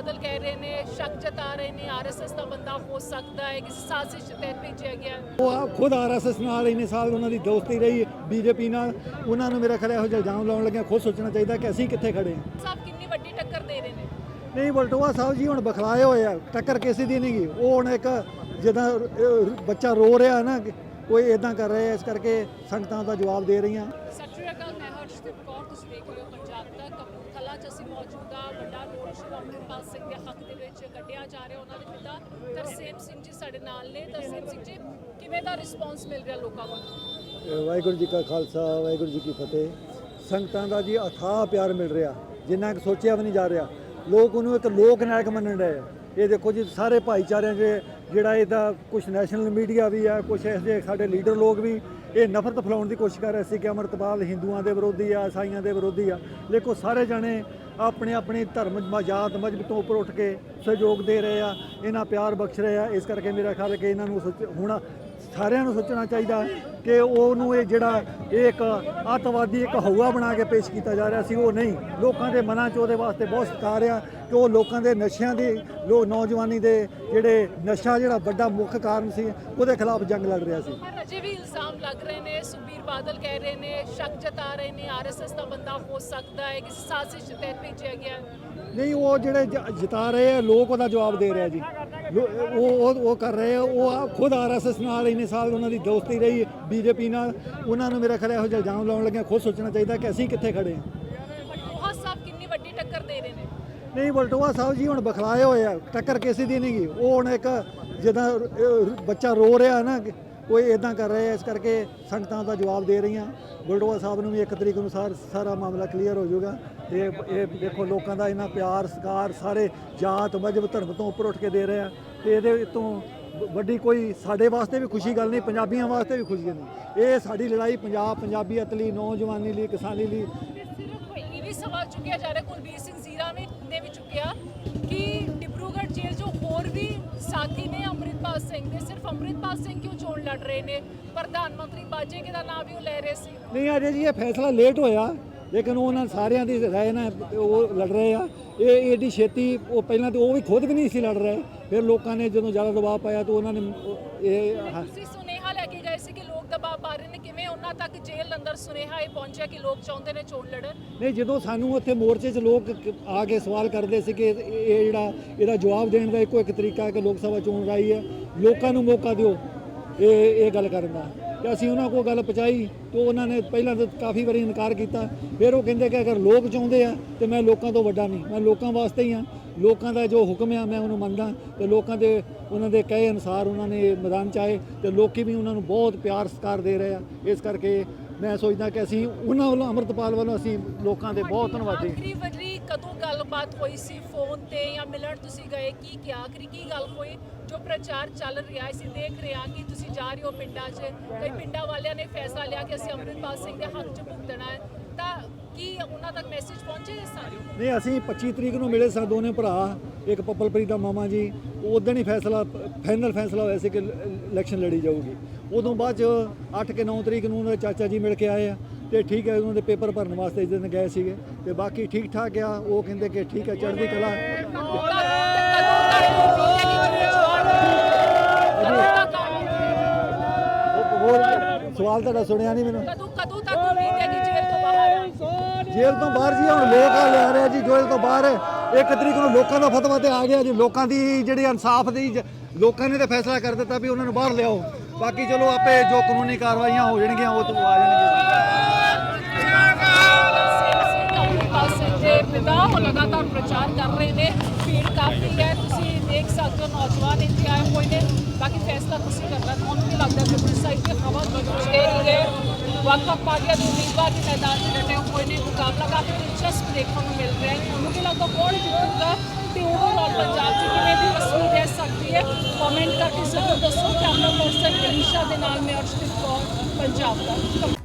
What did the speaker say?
ਬਾਦਲ ਕਹਿ ਰਹੇ ਨੇ ਸ਼ੱਕ ਜਤਾ ਰਹੇ ਨੇ ਆਰਐਸਐਸ ਦਾ ਬੰਦਾ ਹੋ ਸਕਦਾ ਹੈ ਕਿਸੇ ਸਾਜ਼ਿਸ਼ ਤਹਿਤ ਭੇਜਿਆ ਗਿਆ। ਉਹ ਖੁਦ ਆਰਐਸਐਸ ਨਾਲ ਇੰਨੇ ਸਾਲ ਉਹਨਾਂ ਦੀ ਦੋਸਤੀ ਰਹੀ ਬੀਜੇਪੀ ਨਾਲ ਉਹਨਾਂ ਨੂੰ ਮੇਰਾ ਖਿਆਲ ਇਹੋ ਜਿਹਾ ਇਲਜ਼ਾਮ ਲਾਉਣ ਲੱਗਿਆ ਖੁਦ ਸੋਚਣਾ ਚਾਹੀਦਾ ਕਿ ਅਸੀਂ ਕਿੱਥੇ ਖੜੇ ਹਾਂ ਸਾਹਿਬ ਕਿੰਨੀ ਵੱਡੀ ਟੱਕਰ ਦੇ ਰਹੇ ਨੇ ਨਹੀਂ ਬਲਟੋਆ ਸਾਹਿਬ ਜੀ ਹੁਣ ਬਖਲਾਏ ਹੋਏ ਆ ਟੱਕਰ ਕਿਸੇ ਦੀ ਨਹੀਂ ਗਈ ਉਹ ਹੁਣ ਇੱਕ ਜਿੱਦਾਂ ਬੱਚਾ ਰੋ ਰਿਹਾ ਨਾ ਕੋਈ ਇਦਾਂ ਕਰ ਰਿਹਾ ਇਸ ਕਰਕੇ ਸੰਗਤਾਂ ਦਾ ਜਵਾਬ ਦੇ ਰਹੀਆਂ ਸਤਿ ਸ਼੍ਰੀ ਅਕਾਲ ਮੈਂ ਹਰਸ਼ਦੀਪ ਕੌਰ ਤੁਸੀਂ ਦੇਖ ਰਹੇ ਹੋ ਪੰਜਾਬ ਤੱਕ ਕਪੂਰਥਲਾ 'ਚ ਅਸੀਂ ਮੌਜੂਦ ਵੱਡਾ ਰੋਡ ਸ਼ੋਅ ਅੰਮ੍ਰਿਤਪਾਲ ਸਿੰਘ ਦੇ ਹੱਕ ਦੇ ਵਿੱਚ ਕੱਢਿਆ ਜਾ ਰਿਹਾ, ਉਹਨਾਂ ਦੇ ਪਿਤਾ ਤਰਸੇਮ ਸਿੰਘ ਜੀ ਸਾਡੇ ਨਾਲ ਨੇ। ਤਰਸੇਮ ਸਿੰਘ ਜੀ, ਕਿਵੇਂ ਦਾ ਰਿਸਪੌਂਸ ਮਿਲ ਰਿਹਾ ਲੋਕਾਂ ਕੋਲ ਵਾਹਿਗੁਰੂ ਜੀ ਕਾ ਖਾਲਸਾ, ਵਾਹਿਗੁਰੂ ਜੀ ਕੀ ਫਤਿਹ। ਸੰਗਤਾਂ ਦਾ ਜੀ ਅਥਾਹ ਪਿਆਰ ਮਿਲ ਰਿਹਾ, ਜਿੰਨਾ ਕਿ ਸੋਚਿਆ ਵੀ ਨਹੀਂ ਜਾ ਰਿਹਾ। ਲੋਕ ਉਹਨੂੰ ਇੱਕ ਲੋਕ ਨਾਇਕ ਮੰਨਣ ਰਹੇ ਆ। ਇਹ ਦੇਖੋ ਜੀ, ਸਾਰੇ ਭਾਈਚਾਰਿਆਂ ਦੇ ਜਿਹੜਾ ਇਹਦਾ ਕੁਝ ਨੈਸ਼ਨਲ ਮੀਡੀਆ ਵੀ ਆ ਕੁਝ ਇਸ ਦੇ ਸਾਡੇ ਲੀਡਰ ਲੋਕ ਵੀ, ਇਹ ਨਫ਼ਰਤ ਫੈਲਾਉਣ ਦੀ ਕੋਸ਼ਿਸ਼ ਕਰ ਰਹੇ ਸੀ ਕਿ ਅਮਰਤਪਾਲ ਹਿੰਦੂਆਂ ਦੇ ਵਿਰੋਧੀ ਆ, ਈਸਾਈਆਂ ਦੇ ਵਿਰੋਧੀ ਆ। ਲੇਕਿਨ ਸਾਰੇ ਜਣੇ ਆਪਣੇ ਆਪਣੇ ਧਰਮ ਜਾਤ ਮਜਬ ਤੋਂ ਉੱਪਰ ਉੱਠ ਕੇ ਸਹਿਯੋਗ ਦੇ ਰਹੇ ਆ, ਇਹਨਾਂ ਪਿਆਰ ਬਖਸ਼ ਰਹੇ ਆ। ਇਸ ਕਰਕੇ ਮੇਰਾ ਖਿਆਲ ਹੈ ਕਿ ਇਹਨਾਂ ਨੂੰ ਸੋਚ- ਹੁਣ ਸਾਰਿਆਂ ਨੂੰ ਸੋਚਣਾ ਚਾਹੀਦਾ ਕਿ ਉਹਨੂੰ ਇਹ ਜਿਹੜਾ ਇਹ ਇੱਕ ਅੱਤਵਾਦੀ ਇੱਕ ਹਊਆ ਬਣਾ ਕੇ ਪੇਸ਼ ਕੀਤਾ ਜਾ ਰਿਹਾ ਸੀ ਉਹ ਨਹੀਂ। ਲੋਕਾਂ ਦੇ ਮਨਾਂ 'ਚ ਉਹਦੇ ਵਾਸਤੇ ਬਹੁਤ ਸਤਿਕਾਰ ਆ ਕਿ ਉਹ ਲੋਕਾਂ ਦੇ ਨਸ਼ਿਆਂ ਦੀ ਲੋ ਨੌਜਵਾਨੀ ਦੇ ਜਿਹੜੇ ਨਸ਼ਾ ਜਿਹੜਾ ਵੱਡਾ ਮੁੱਖ ਕਾਰਨ ਸੀ ਉਹਦੇ ਖਿਲਾਫ ਜੰਗ ਲੜ ਰਿਹਾ ਸੀ। ਪਰ ਅਜੇ ਵੀ ਇਲਜ਼ਾਮ ਲੱਗ ਰਹੇ ਨੇ ਸੁਖਬੀਰ ਬਾਦਲ ਕਹਿ ਰਹੇ ਨੇ ਸ਼ੱਕ ਜਤਾ ਰਹੇ ਨੇ ਆਰਐਸਐਸ ਦਾ ਬੰਦਾ ਹੋ ਸਕਦਾ ਹੈ ਕਿਸੇ ਸਾਜ਼ਿਸ਼ ਤਹਿਤ ਭੇਜਿਆ ਗਿਆ। ਨਹੀਂ ਉਹ ਜਿਹੜੇ ਜਿਤਾ ਰਹੇ ਆ ਲੋਕ ਉਹਦਾ ਜਵਾਬ ਦੇ ਰਹੇ ਜੀ। ਉਹ ਉਹ ਕਰ ਰਹੇ ਆ ਉਹ ਖੁਦ ਆਰਐਸਐਸ ਨਾਲ ਇੰਨੇ ਸਾਲ ਉਹਨਾਂ ਦੀ ਦੋਸਤੀ ਰਹੀ ਬੀਜੇਪੀ ਨਾਲ। ਉਹਨਾਂ ਨੂੰ ਮੇਰਾ ਖਿਆਲ ਇਹੋ ਜਿਹਾ ਇਲਜ਼ਾਮ ਲਾਉਣ ਲੱਗਿਆ ਖੁਦ ਸੋਚਣਾ ਚਾਹੀਦਾ ਕਿ ਅਸੀਂ ਕਿੱਥੇ ਖੜੇ ਹਾਂ। ਬਟੂਹਾ ਸਾਹਿਬ ਕਿੰਨੀ ਵੱਡੀ ਟੱਕਰ ਦੇ ਰਹੇ ਨੇ। ਨਹੀਂ ਬਲਟੋਆ ਸਾਹਿਬ ਜੀ ਹੁਣ ਬਖਲਾਏ ਹੋਏ ਆ ਟੱਕਰ ਕਿਸੇ ਦੀ ਨਹੀਂ ਗਈ। ਉਹ ਹੁਣ ਇੱਕ ਜਿੱਦਾਂ ਬੱਚਾ ਰੋ ਰਿਹਾ ਨਾ ਕਿ ਕੋਈ ਇਦਾਂ ਕਰ ਰਿਹਾ ਇਸ ਕਰਕੇ ਸੰਗਤਾਂ ਦਾ ਜਵਾਬ ਦੇ ਰਹੀਆਂ। ਬਲਟੋਆ ਸਾਹਿਬ ਨੂੰ ਵੀ ਇੱਕ ਤਰੀਕ ਅਨੁਸਾਰ ਸਾਰਾ ਮਾਮਲਾ ਕਲੀਅਰ ਹੋ ਜਾਊਗਾ। ਤੇ ਇਹ ਦੇਖੋ ਲੋਕਾਂ ਦਾ ਇਹਨਾਂ ਪਿਆਰ, ਸਤਿਕਾਰ, ਸਾਰੇ ਜਾਤ ਮਜਬ ਧਰਮ ਤੋਂ ਉੱਪਰ ਉੱਠ ਕੇ ਦੇ ਰਹੇ ਆ। ਤੇ ਇਹਦੇ ਤੋਂ ਵੱਡੀ ਕੋਈ ਸਾਡੇ ਵਾਸਤੇ ਵੀ ਖੁਸ਼ੀ ਗੱਲ ਨਹੀਂ, ਪੰਜਾਬੀਆਂ ਵਾਸਤੇ ਵੀ ਖੁਸ਼ੀ ਨਹੀਂ। ਇਹ ਸਾਡੀ ਲੜਾਈ ਪੰਜਾਬ ਪੰਜਾਬੀਅਤ ਲਈ ਨੌਜਵਾਨੀ ਲਈ, ਕਿਸਾਨੀ ਲਈ। ਸਿਰਫ ਇਹ ਵੀ ਸਵਾਲ ਚੁੱਕਿਆ ਜਾ ਰਿਹਾ, ਕੁਲਬੀਰ ਸਿੰਘ ਜ਼ੀਰਾ ਨੇ ਵੀ ਚੁੱਕਿਆ ਕਿ ਡਿਬਰੂਗੜ੍ਹ ਜੇਲ੍ਹ 'ਚੋਂ ਹੋਰ ਵੀ ਸਾਥੀ ਨੇ ਅੰਮ੍ਰਿਤਪਾਲ ਸਿੰਘ ਦੇ। ਸਿਰਫ ਅੰਮ੍ਰਿਤਪਾਲ ਸਿੰਘ ਕਿਉਂ ਚੋਣ ਲੜ ਰਹੇ ਨੇ? ਪ੍ਰਧਾਨ ਮੰਤਰੀ ਬਾਜੇਕੇ ਦਾ ਨਾਮ ਵੀ ਉਹ ਲੈ ਰਹੇ ਸੀ? ਨਹੀਂ ਅਜੇ ਜੀ ਇਹ ਫੈਸਲਾ ਲੇਟ ਹੋਇਆ। ਲੇਕਿਨ ਉਹਨਾਂ ਸਾਰਿਆਂ ਦੀ ਰਾਏ ਨਾਲ ਉਹ ਲੜ ਰਹੇ ਆ। ਇਹ ਏਡੀ ਛੇਤੀ ਉਹ ਪਹਿਲਾਂ ਤੇ ਉਹ ਵੀ ਖੁਦ ਵੀ ਨਹੀਂ ਸੀ ਲੜ ਰਹੇ। ਫਿਰ ਲੋਕਾਂ ਨੇ ਜਦੋਂ ਜ਼ਿਆਦਾ ਦਬਾਅ ਪਾਇਆ ਤਾਂ ਉਹਨਾਂ ਨੇ ਇਹ ਹ- ਤੁਸੀਂ ਸੁਨੇਹਾ ਲੈ ਕੇ ਗਏ ਸੀ ਕਿ ਲੋਕ ਦਬਾਅ ਪਾ ਰਹੇ ਨੇ ਕਿਵੇਂ ਉਹਨਾਂ ਅੰਦਰ ਸੁਨੇਹਾ ਇਹ ਪਹੁੰਚਿਆ ਕਿ ਲੋਕ ਚਾਹੁੰਦੇ ਨੇ ਚੋਣ ਲੜਨ। ਨਹੀਂ, ਜਦੋਂ ਸਾਨੂੰ ਉੱਥੇ ਮੋਰਚੇ 'ਚ ਲੋਕ ਆ ਕੇ ਸਵਾਲ ਕਰਦੇ ਸੀ ਕਿ ਇਹ ਜਿਹੜਾ, ਇਹਦਾ ਜਵਾਬ ਦੇਣ ਦਾ ਇੱਕੋ ਇੱਕ ਤਰੀਕਾ ਹੈ ਕਿ ਲੋਕ ਸਭਾ ਚੋਣ ਰਾਈ ਹੈ, ਲੋਕਾਂ ਨੂੰ ਮੌਕਾ ਦਿਓ, ਇਹ ਇਹ ਗੱਲ ਕਰਨ ਦਾ। ਤੇ ਅਸੀਂ ਉਹਨਾਂ ਕੋਲ ਗੱਲ ਪਹੁੰਚਾਈ, ਤੇ ਉਹਨਾਂ ਨੇ ਪਹਿਲਾਂ ਤਾਂ ਕਾਫੀ ਵਾਰੀ ਇਨਕਾਰ ਕੀਤਾ, ਫਿਰ ਉਹ ਕਹਿੰਦੇ ਕਿ ਅਗਰ ਲੋਕ ਚਾਹੁੰਦੇ ਆ, ਤੇ ਮੈਂ ਲੋਕਾਂ ਤੋਂ ਵੱਡਾ ਨਹੀਂ, ਮੈਂ ਲੋਕਾਂ ਵਾਸਤੇ ਹੀ ਆ। ਲੋਕਾਂ ਦਾ ਜੋ ਹੁਕਮ ਆ, ਮੈਂ ਉਹਨੂੰ ਮੰਨਦਾ, ਤੇ ਲੋਕਾਂ ਦੇ, ਉਹਨਾਂ ਦੇ ਕਹੇ ਅਨੁਸਾਰ ਉਹਨਾਂ ਨੇ ਮੈਦਾਨ ਚ ਆਏ, ਤੇ ਲੋਕੀ ਵੀ ਉਹਨਾਂ ਨੂੰ ਬਹੁਤ ਪਿਆਰ ਸਤਿਕਾਰ ਦੇ ਰਹੇ ਆ। ਇਸ ਕਰਕੇ ਮੈਂ ਸੋਚਦਾ ਕਿ ਅਸੀਂ ਉਹਨਾਂ ਵੱਲੋਂ ਅੰਮ੍ਰਿਤਪਾਲ ਵੱਲੋਂ ਅਸੀਂ ਲੋਕਾਂ ਦੇ ਬਹੁਤ ਧੰਨਵਾਦੀ ਆਖਰੀ ਵਾਰੀ ਕਦੋਂ ਗੱਲਬਾਤ ਹੋਈ ਸੀ ਫੋਨ ਤੇ ਜਾਂ ਮਿਲਣ ਤੁਸੀਂ ਗਏ? ਕੀ ਕਿਹਾ? ਆਖਰੀ ਕੀ ਗੱਲ ਹੋਈ? ਜੋ ਪ੍ਰਚਾਰ ਚੱਲ ਰਿਹਾ ਅਸੀਂ ਦੇਖ ਰਹੇ ਕਿ ਤੁਸੀਂ ਜਾ ਰਹੇ ਹੋ ਪਿੰਡਾਂ 'ਚ। ਕਈ ਪਿੰਡਾਂ ਵਾਲਿਆਂ ਨੇ ਫੈਸਲਾ ਲਿਆ ਕਿ ਅਸੀਂ ਅੰਮ੍ਰਿਤਪਾਲ ਸਿੰਘ ਦੇ ਹੱਕ 'ਚ ਭੁਗਤਣਾ ਹੈ। ਤਾਂ ਕੀ ਉਹਨਾਂ ਤੱਕ ਮੈਸੇਜ ਪਹੁੰਚੇ ਸਾਰੇ ਨਹੀਂ ਅਸੀਂ 25 ਤਰੀਕ ਨੂੰ ਮਿਲੇ ਸਾਂ ਦੋਨੇ ਭਰਾ ਇੱਕ ਪੱਪਲਪ੍ਰੀਤ ਦਾ ਮਾਮਾ ਜੀ। ਉਦੋਂ ਹੀ ਫੈਸਲਾ ਫਾਈਨਲ ਫੈਸਲਾ ਹੋਇਆ ਸੀ ਕਿ ਇਲੈਕਸ਼ਨ ਲੜੀ ਜਾਊਗੀ। ਉਦੋਂ ਬਾਅਦ ਚ 8 ਕਿ 9 ਤਰੀਕ ਨੂੰ ਉਹਨਾਂ ਦੇ ਚਾਚਾ ਜੀ ਮਿਲ ਕੇ ਆਏ ਆ ਤੇ ਠੀਕ ਹੈ ਉਹਨਾਂ ਦੇ ਪੇਪਰ ਭਰਨ ਵਾਸਤੇ ਜਿਸ ਦਿਨ ਗਏ ਸੀਗੇ ਤੇ ਬਾਕੀ ਠੀਕ ਠਾਕ ਆ ਉਹ ਕਹਿੰਦੇ ਕਿ ਠੀਕ ਹੈ ਚੜ੍ਹਦੀ ਕਲਾ। ਸਵਾਲ ਤੁਹਾਡਾ ਸੁਣਿਆ ਨਹੀਂ ਮੈਨੂੰ? ਕਦੋਂ ਕਦੋਂ ਤੱਕ ਉਮੀਦ ਹੈ ਕਿ ਜੇਲ੍ਹ ਤੋਂ ਬਾਹਰ ਜੇਲ੍ਹ ਤੋਂ ਬਾਹਰ ਜੀ ਹੁਣ ਲੋਕ ਆ ਲਿਆ ਰਹੇ ਜੀ ਜੇਲ੍ਹ ਤੋਂ ਬਾਹਰ। ਇੱਕ ਤਰੀਕ ਨੂੰ ਲੋਕਾਂ ਦਾ ਫਤਵਾ ਤੇ ਆ ਗਿਆ ਜੀ ਲੋਕਾਂ ਦੀ ਜਿਹੜੀ ਇਨਸਾਫ ਦੀ ਲੋਕਾਂ ਨੇ ਤਾਂ ਫੈਸਲਾ ਕਰ ਦਿੱਤਾ ਵੀ ਉਹਨਾਂ ਨੂੰ ਬਾਹਰ ਲਿਆਓ। ਬਾਕੀ ਚਲੋ ਆਪੇ ਜੋ ਕਾਨੂੰਨੀ ਕਾਰਵਾਈਆਂ ਹੋ ਜਾਣਗੀਆਂ, ਉਹ ਤੋਂ ਆ ਜਾਣਗੀਆਂ। ਪਿਤਾ ਉਹ ਲਗਾਤਾਰ ਪ੍ਰਚਾਰ ਕਰ ਰਹੇ ਨੇ, ਭੀੜ ਕਾਫੀ ਹੈ, ਤੁਸੀਂ ਦੇਖ ਸਕਦੇ ਹੋ ਨੌਜਵਾਨ ਇੱਥੇ ਆਏ ਹੋਏ ਨੇ। ਬਾਕੀ ਫੈਸਲਾ ਤੁਸੀਂ ਕਰਨਾ ਤੁਹਾਨੂੰ ਕੀ ਲੱਗਦਾ ਕਿ ਇਸ ਸਾਈਡ ਤੇ ਹਵਾ ਬਦਲ ਰਹੀ ਹੈ। ਵੱਖ-ਵੱਖ ਪਾਰਟੀਆਂ ਦੇ ਉਮੀਦਵਾਰ ਵੀ ਮੈਦਾਨ 'ਚ ਡਟੇ ਹੋਏ ਨੇ, ਮੁਕਾਬਲਾ ਕਾਫੀ ਦਿਲਚਸਪ ਦੇਖਣ ਨੂੰ ਮਿਲ ਰਿਹਾ ਹੈ। ਤੁਹਾਨੂੰ ਕੀ ਲੱਗਦਾ ਕੌਣ ਜਿੱਤੂਗਾ ਤੇ ਓਵਰਆਲ ਪੰਜਾਬ 'ਚ ਕਿਵੇਂ ਦੀ ਤਸਵੀਰ ਰਹਿ ਸਕਦੀ ਹੈ? ਕਮੈਂਟ ਕਰਕੇ ਜ਼ਰੂਰ ਦੱਸੋ, ਕੈਮਰਾ ਪਰਸਨ ਅਨੀਸ਼ਾ ਦੇ ਨਾਲ ਮੈਂ ਅਰਸ਼ਦੀਪ ਕੌਰ ਪੰਜਾਬ ਦਾ।